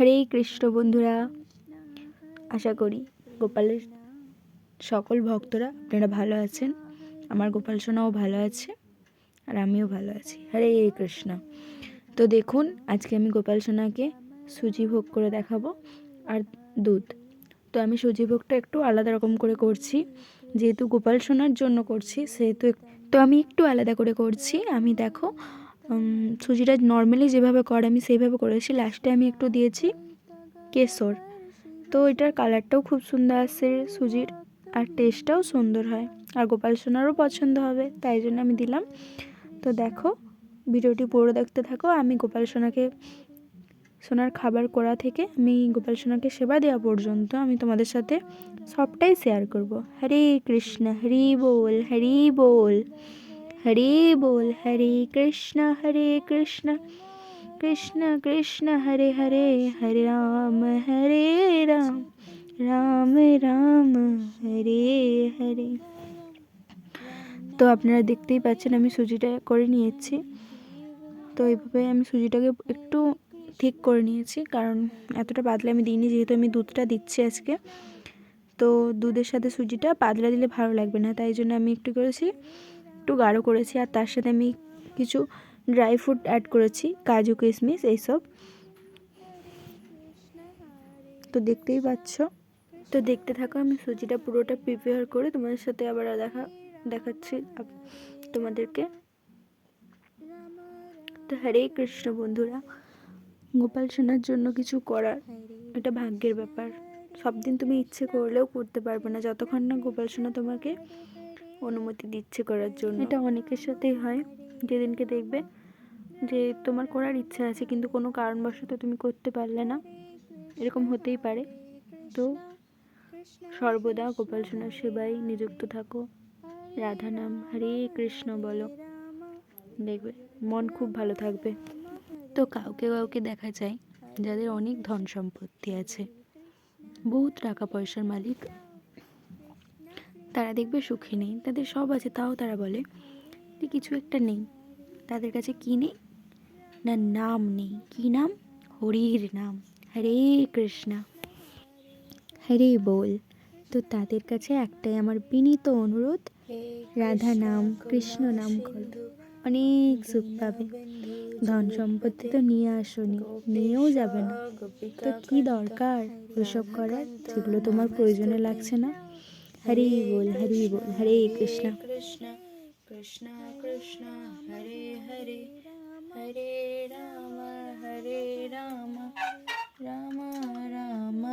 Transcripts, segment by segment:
হরে কৃষ্ণ বন্ধুরা, আশা করি গোপালের সকল ভক্তরা আপনারা ভালো আছেন। আমার গোপাল সোনাও ভালো আছে আর আমিও ভালো আছি। হরে কৃষ্ণ। তো দেখুন, আজকে আমি গোপাল সোনাকে সুজি ভোগ করে দেখাবো আর দুধ। তো আমি সুজি ভোগটা একটু আলাদা রকম করে করছি, যেহেতু গোপাল সোনার জন্য করছি, সেহেতু তো আমি একটু আলাদা করে করছি। আমি দেখো সুজিটা নর্মালি যেভাবে করে, আমি সেইভাবে করেছি লাস্টে আমি একটু দিয়েছি কেশর। তো এটার কালারটাও খুব সুন্দর আসছে সুজির, আর টেস্টটাও সুন্দর হয়। আর গোপাল সোনারও পছন্দ হবে, তাই জন্য আমি দিলাম। তো দেখো, ভিডিওটি পুরো দেখতে থাকো। আমি গোপাল সোনাকে, সোনার খাবার করা থেকে আমি গোপাল সোনাকে সেবা দেওয়া পর্যন্ত আমি তোমাদের সাথে সবটাই শেয়ার করব। হরে কৃষ্ণ, হরি বল হরি বল। হরে বল, হরে কৃষ্ণ হরে কৃষ্ণ কৃষ্ণ কৃষ্ণ, হরে হরে হরে রাম হরে রাম রাম রাম, হরে হরে। তো আপনারা দেখতেই পাচ্ছেন আমি সুজিটা করে নিয়েছি। তো এইভাবে আমি সুজিটাকে একটু ঠিক করে নিয়েছি, কারণ এতটা পাতলা আমি দিইনি, যেহেতু আমি দুধটা দিচ্ছি আজকে। তো দুধের সাথে সুজিটা পাতলা দিলে ভালো লাগবে না, তাই জন্য আমি একটু করেছি। একটু গাঢ় করেছি আর তার সাথে আমি কিছু ড্রাই ফ্রুট অ্যাড করেছি, কাজু কিশমিশ, এইসব। তো দেখতেই পাচ্ছ। তো দেখতে থাকো, আমি সুজিটা পুরোটা প্রিপেয়ার করে তোমাদের সাথে আবার দেখা, দেখাচ্ছি তোমাদেরকে। তো হরে কৃষ্ণ বন্ধুরা, গোপাল সোনার জন্য কিছু করার এটা ভাগ্যের ব্যাপার। সব দিন তুমি ইচ্ছে করলেও করতে পারবে না। যতক্ষণ না গোপাল সোনা তোমাকে অনুমতি দিচ্ছে করার জন্য। এটা অনেকের সাথেই হয়। যেদিনকে দেখবে যে তোমার করার ইচ্ছা আছে, কিন্তু কোনো কারণবশত তুমি করতে পারলে না। এরকম হতেই পারে। তো সর্বদা গোপাল সোনার সেবায় নিযুক্ত থাকো। রাধা নাম, হরে কৃষ্ণ বলো। দেখবে, মন খুব ভালো থাকবে। তো কাউকে কাউকে দেখা যায় যাদের অনেক ধন সম্পত্তি আছে। বহুত টাকা পয়সার মালিক তারা দেখবে সুখী নেই। তাদের সব আছে, তাও তারা বলে যে কিছু একটা নেই। তাদের কাছে কি নেই? না, নাম নেই। কি নাম? হরির নাম। হরে কৃষ্ণা। হরে বল। তো তাদের কাছে একটাই আমার বিনীত অনুরোধ। রাধা নাম, কৃষ্ণ নাম করো। অনেক সুখ পাবে। ধন সম্পত্তি তো নিয়ে আসোনি, নিয়েও যাবে না। তো কি দরকার? ওইসব করার? যেগুলো তোমার প্রয়োজনে লাগছে না। हरे बोल हरे बोल, हरे कृष्णा। कृष्णा कृष्णा कृष्णा हरे हरे हरे राम हरे राम राम राम,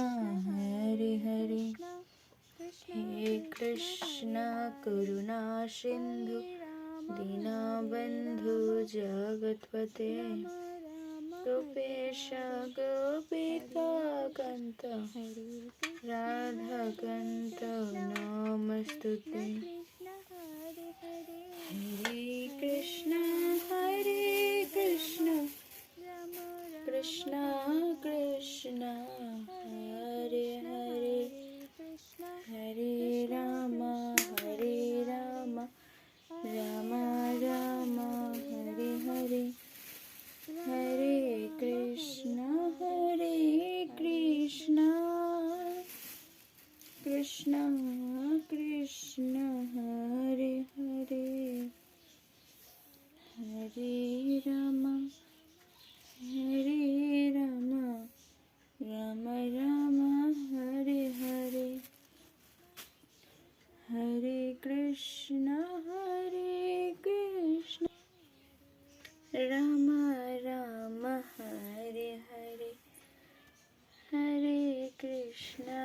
हरे हरे। हे कृष्णा, करुणा सिंधु दीनाबन्धु जगत्पते। गोपेश गोपिका कन्त राधाकन्त नमस्तुते हरे कृष्ण हरे कृष्ण कृष्ण कृष्ण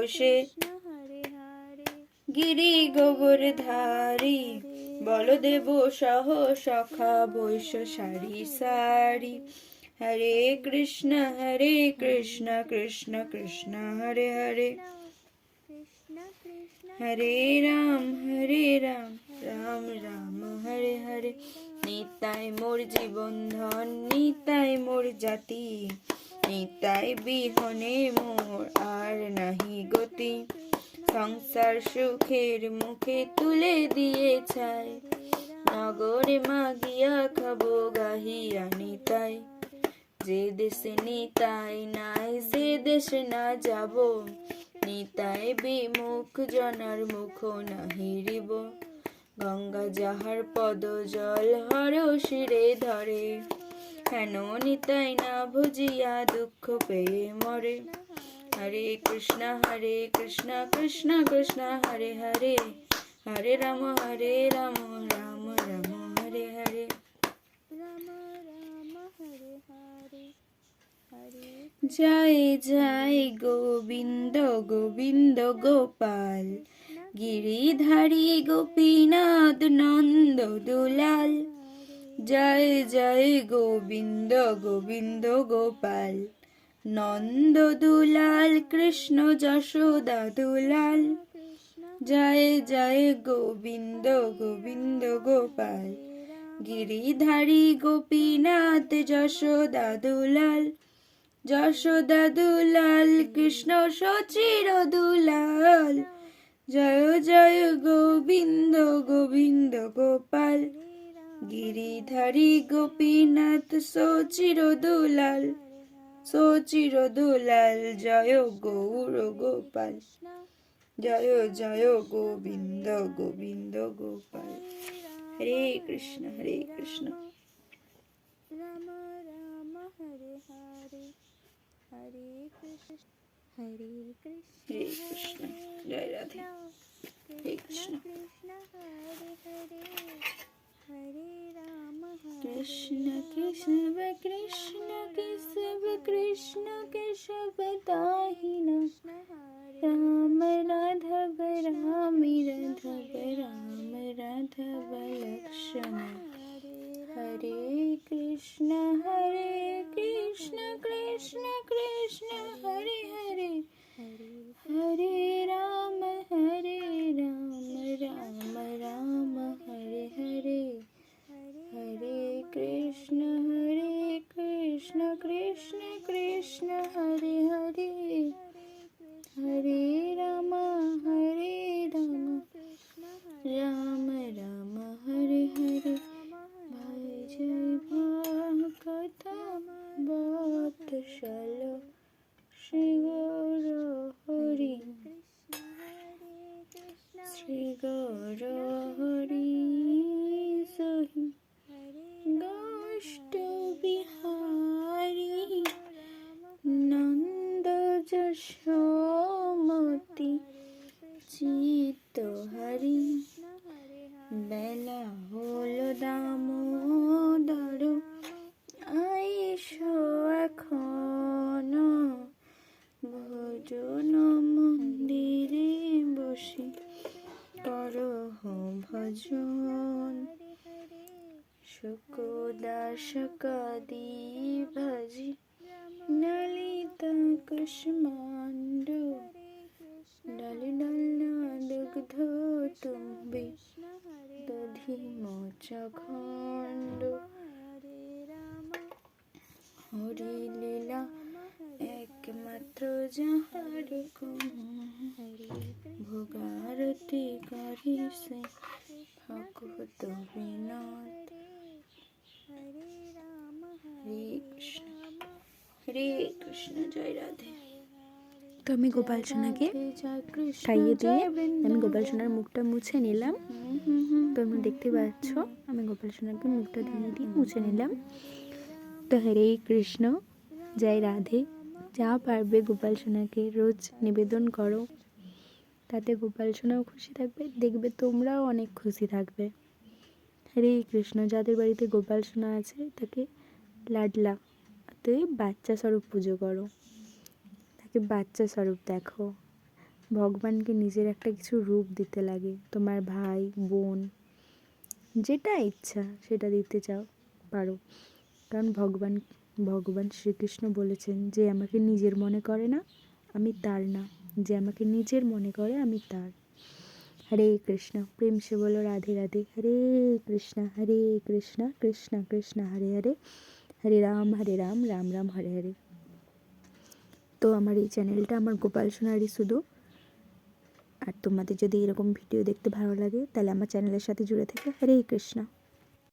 বসে গিরি গোবর ধারি বলদেব সহ সখা বৈশ্য সারি সারি। হরে কৃষ্ণ হরে কৃষ্ণ কৃষ্ণ কৃষ্ণ, হরে হরে। হরে রাম হরে রাম রাম রাম, হরে হরে। নিতাই মোর জীবন ধন নিতাই মোর জাতি। নিতাই বিহনে মোর আর নাহি গতি। সংসার সুখের মুখে তুলে দিয়ে ছাই নগরে মাগিয়া খাব গাহিয়া নিতাই যে দেশে নিতাই নাই যে দেশে না যাব। নিতাই বিমুখ, জনার মুখ নাহিরিব গঙ্গা যাহার পদ জল হর শিরে ধরে। হেন নিতাই না ভুজিয়া দুঃখ পেয়ে মরে? হরে কৃষ্ণ হরে কৃষ্ণ কৃষ্ণ কৃষ্ণ, হরে হরে। হরে রাম হরে রাম রাম রাম, হরে হরে। জয় জয় গোবিন্দ গোবিন্দ গোপাল। গিরিধারী গোপীনাথ নন্দ দুলাল। জয় জয় গোবিন্দ গোবিন্দ গোপাল। নন্দ দুলাল, কৃষ্ণ যশোদা দুলাল। জয় জয় গোবিন্দ গোবিন্দ গোপাল। গিরিধারী গোপীনাথ যশোদা দুলাল। যশোদা দুলাল, কৃষ্ণ সচির দুলাল। জয় জয় গোবিন্দ গোবিন্দ গোপাল। গিরিধারী গোপীনাথ, সচির দুলাল সচির দুলাল, জয় গৌর গোপাল, জয় জয় গোবিন্দ গোবিন্দ গোপাল। হরে কৃষ্ণ হরে কৃষ্ণ। রাম রাম হরে হরে হরে কৃষ্ণ হরে কৃষ্ণ হরে কৃষ্ণ জয় রাধে। হরে কৃষ্ণ। কৃষ্ণ হরে হরে हरे राम कृष्ण कृष्ण कृष्ण केशव कृष्ण केशव दाहिना राम राधव राम राधव राम राधव लक्ष्मण। हरे कृष्ण हरे कृष्ण कृष्ण कृष्ण हरे हरे हरे। राम हरे राम। শুকদাসকাদি ভাজি ললিতা কুষ্মাণ্ড ডাল ডালনা দুগ্ধ তুমি দধি মোচখণ্ড হরি লীলা একমাত্র যাহার ভোগারতি করি সে ভগবত বিনোদ হরে কৃষ্ণ। হরে কৃষ্ণ জয় রাধে। তো আমি গোপাল সোনাকে খাইয়ে দিয়ে আমি গোপাল সোনার মুখটা মুছে নিলাম। হুম হুম হুম তোমরা দেখতে পাচ্ছ আমি গোপাল সোনাকে মুখটা ধুয়ে দিয়ে মুছে নিলাম। তো হরে কৃষ্ণ জয় রাধে। যা পারবে গোপাল সোনাকে রোজ নিবেদন করো। তাতে গোপাল সোনাও খুশি থাকবে দেখবে তোমরাও অনেক খুশি থাকবে। হরে কৃষ্ণ, যাদের বাড়িতে গোপাল সোনা আছে, তাকে লাডলা। অতএব বাচ্চা স্বরূপ পুজো করো। তাকে বাচ্চা স্বরূপ দেখো। ভগবানকে নিজের একটা কিছু রূপ দিতে লাগে। তোমার ভাই, বোন, যেটা ইচ্ছা সেটা দিতে চাও, পারো। কারণ ভগবান ভগবান শ্রীকৃষ্ণ বলেছেন যে, আমাকে নিজের মনে করে না, আমি তার না। যে আমাকে নিজের মনে করে, আমি তার। হরে কৃষ্ণ। প্রেম সে বলো, রাধে রাধে। হরে কৃষ্ণ হরে কৃষ্ণ কৃষ্ণ কৃষ্ণ, হরে হরে। হরে রাম হরে রাম রাম রাম, হরে হরে। তো আমার এই চ্যানেলটা আমার গোপাল সোনারি শুধু। আর তোমাদের যদি এরকম ভিডিও দেখতে ভালো লাগে, তাহলে আমার চ্যানেলের সাথে জুড়ে থাকে। হরে কৃষ্ণ।